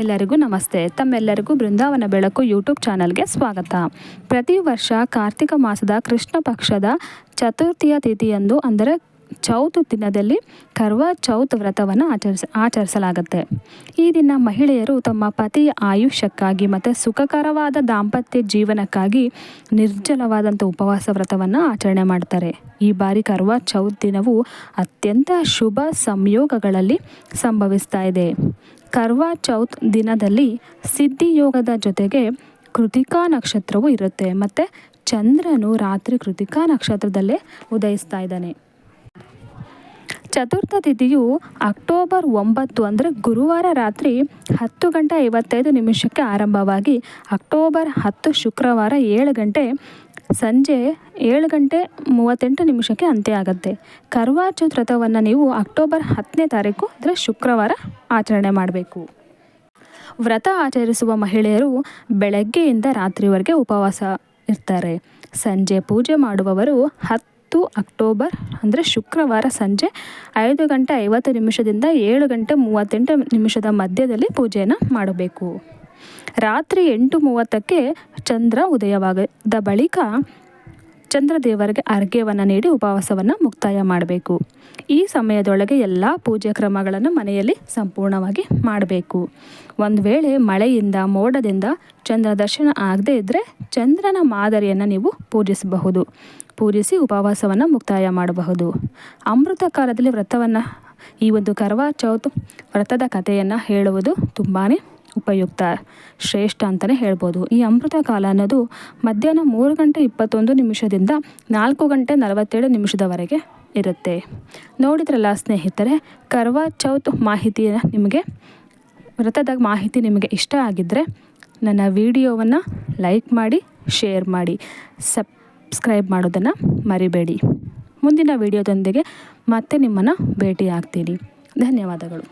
ಎಲ್ಲರಿಗೂ ನಮಸ್ತೆ. ತಮ್ಮೆಲ್ಲರಿಗೂ ಬೃಂದಾವನ ಬೆಳಕು ಯೂಟ್ಯೂಬ್ ಚಾನಲ್ಗೆ ಸ್ವಾಗತ. ಪ್ರತಿ ವರ್ಷ ಕಾರ್ತಿಕ ಮಾಸದ ಕೃಷ್ಣ ಪಕ್ಷದ ಚತುರ್ಥಿಯ ತಿಥಿಯಂದು ಅಂದರೆ ಚೌತ್ ದಿನದಲ್ಲಿ ಕರ್ವ ಚೌತ್ ವ್ರತವನ್ನು ಆಚರಿಸ, ಆಚರಿಸಲಾಗುತ್ತೆ. ಈ ದಿನ ಮಹಿಳೆಯರು ತಮ್ಮ ಪತಿಯ ಆಯುಷ್ಯಕ್ಕಾಗಿ ಮತ್ತು ಸುಖಕರವಾದ ದಾಂಪತ್ಯ ಜೀವನಕ್ಕಾಗಿ ನಿರ್ಜಲವಾದಂಥ ಉಪವಾಸ ವ್ರತವನ್ನು ಆಚರಣೆ ಮಾಡ್ತಾರೆ. ಈ ಬಾರಿ ಕರ್ವ ಚೌತ್ ದಿನವು ಅತ್ಯಂತ ಶುಭ ಸಂಯೋಗಗಳಲ್ಲಿ ಸಂಭವಿಸ್ತಾ ಇದೆ. ಕರ್ವಾ ಚೌತ್ ದಿನದಲ್ಲಿ ಸಿದ್ಧಿಯೋಗದ ಜೊತೆಗೆ ಕೃತಿಕಾ ನಕ್ಷತ್ರವು ಇರುತ್ತೆ. ಮತ್ತು ಚಂದ್ರನು ರಾತ್ರಿ ಕೃತಿಕಾ ನಕ್ಷತ್ರದಲ್ಲೇ ಉದಯಿಸ್ತಾ ಇದ್ದಾನೆ. ಚತುರ್ಥ ತಿಥಿಯು ಅಕ್ಟೋಬರ್ ಒಂಬತ್ತು ಅಂದರೆ ಗುರುವಾರ ರಾತ್ರಿ ಹತ್ತು ಗಂಟೆ ಐವತ್ತೈದು ನಿಮಿಷಕ್ಕೆ ಆರಂಭವಾಗಿ ಅಕ್ಟೋಬರ್ ಹತ್ತು ಶುಕ್ರವಾರ ಏಳು ಗಂಟೆ ಸಂಜೆ ಏಳು ಗಂಟೆ ಮೂವತ್ತೆಂಟು ನಿಮಿಷಕ್ಕೆ ಅಂತ್ಯ ಆಗುತ್ತೆ. ಕರ್ವಾ ಚೌತ್ ವ್ರತವನ್ನು ನೀವು ಅಕ್ಟೋಬರ್ ಹತ್ತನೇ ತಾರೀಕು, ಅಂದರೆ ಶುಕ್ರವಾರ ಆಚರಣೆ ಮಾಡಬೇಕು. ವ್ರತ ಆಚರಿಸುವ ಮಹಿಳೆಯರು ಬೆಳಗ್ಗೆಯಿಂದ ರಾತ್ರಿವರೆಗೆ ಉಪವಾಸ ಇರ್ತಾರೆ. ಸಂಜೆ ಪೂಜೆ ಮಾಡುವವರು ಹತ್ತು ಅಕ್ಟೋಬರ್, ಅಂದರೆ ಶುಕ್ರವಾರ ಸಂಜೆ ಐದು ಗಂಟೆ ಐವತ್ತು ನಿಮಿಷದಿಂದ ಏಳು ಗಂಟೆ ಮೂವತ್ತೆಂಟು ನಿಮಿಷದ ಮಧ್ಯದಲ್ಲಿ ಪೂಜೆಯನ್ನು ಮಾಡಬೇಕು. ರಾತ್ರಿ ಎಂಟು ಮೂವತ್ತಕ್ಕೆ ಚಂದ್ರ ಉದಯವಾಗದ ಬಳಿಕ ಚಂದ್ರದೇವರಿಗೆ ಅರ್ಘ್ಯವನ್ನು ನೀಡಿ ಉಪವಾಸವನ್ನು ಮುಕ್ತಾಯ ಮಾಡಬೇಕು. ಈ ಸಮಯದೊಳಗೆ ಎಲ್ಲ ಪೂಜೆ ಕ್ರಮಗಳನ್ನು ಮನೆಯಲ್ಲಿ ಸಂಪೂರ್ಣವಾಗಿ ಮಾಡಬೇಕು. ಒಂದು ವೇಳೆ ಮಳೆಯಿಂದ, ಮೋಡದಿಂದ ಚಂದ್ರ ದರ್ಶನ ಆಗದೇ ಇದ್ದರೆ ಚಂದ್ರನ ಮಾದರಿಯನ್ನು ನೀವು ಪೂಜಿಸಬಹುದು. ಪೂಜಿಸಿ ಉಪವಾಸವನ್ನು ಮುಕ್ತಾಯ ಮಾಡಬಹುದು. ಅಮೃತ ಕಾಲದಲ್ಲಿ ವ್ರತವನ್ನು, ಈ ಒಂದು ಕರ್ವಾ ಚೌತ್ ವ್ರತದ ಕಥೆಯನ್ನು ಹೇಳುವುದು ತುಂಬಾ ಉಪಯುಕ್ತ ಶ್ರೇಷ್ಠ ಅಂತಲೇ ಹೇಳ್ಬೋದು. ಈ ಅಮೃತ ಕಾಲ ಅನ್ನೋದು ಮಧ್ಯಾಹ್ನ ಮೂರು ಗಂಟೆ ಇಪ್ಪತ್ತೊಂದು ನಿಮಿಷದಿಂದ ನಾಲ್ಕು ಗಂಟೆ ನಲವತ್ತೇಳು ನಿಮಿಷದವರೆಗೆ ಇರುತ್ತೆ. ನೋಡಿದ್ರಲ್ಲ ಸ್ನೇಹಿತರೆ, ಕರ್ವಾ ಚೌತ್ ಮಾಹಿತಿಯ ನಿಮಗೆ, ವ್ರತದ ಮಾಹಿತಿ ನಿಮಗೆ ಇಷ್ಟ ಆಗಿದ್ದರೆ ನನ್ನ ವಿಡಿಯೋವನ್ನು ಲೈಕ್ ಮಾಡಿ, ಶೇರ್ ಮಾಡಿ, ಸಬ್ಸ್ಕ್ರೈಬ್ ಮಾಡೋದನ್ನು ಮರಿಬೇಡಿ. ಮುಂದಿನ ವಿಡಿಯೋದೊಂದಿಗೆ ಮತ್ತೆ ನಿಮ್ಮನ್ನು ಭೇಟಿ ಆಗ್ತೀನಿ ಧನ್ಯವಾದಗಳು.